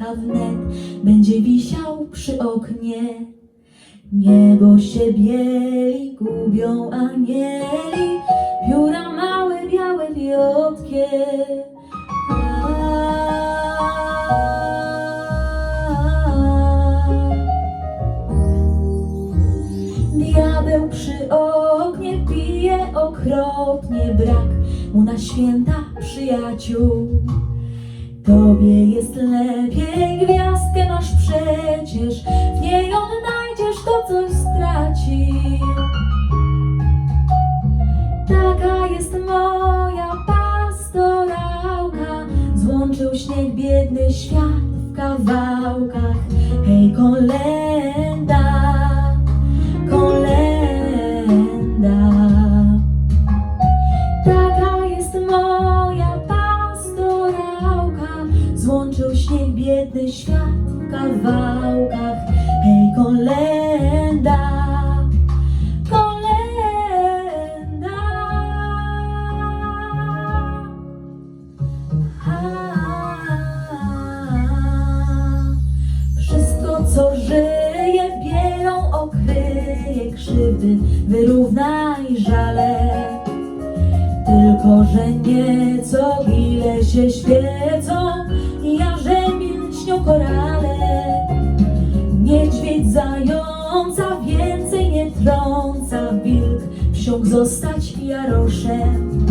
a wnet będzie wisiał przy oknie. Niebo się bieli, gubią anieli, pióra małe, białe, wiotkie. Diabeł przy oknie pije okropnie, brak mu na święta przyjaciół. Tobie jest lepiej, gwiazdkę masz przecież, w niej odnajdziesz to, coś stracił. Taka jest moja pastorałka, złączył śnieg biedny świat w kawałkach. Hej, kolenda, biedny świat w kawałkach. Hej, kolenda, kolenda. Wszystko, co żyje, bielą okryje krzywdy, wyrównaj żale. Tylko, że nieco ile się świecą wsiąkł zostać jaroszem.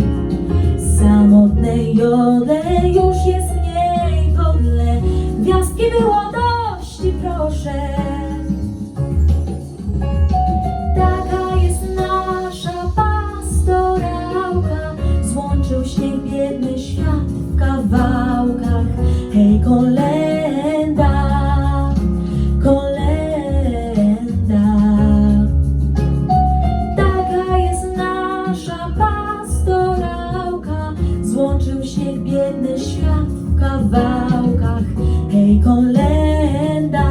Samotnej jodle już jest mniej podle, gwiazdki było dość i proszę. Taka jest nasza pastorałka, złączył śnieg biedny świat w kawałkach. Hej, kolenda, kawałkach. Hej, kolenda,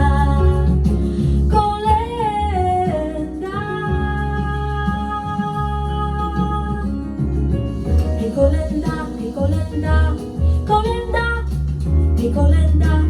kolenda. Hej, kolenda, hej, kolenda, kolenda, hej, kolenda.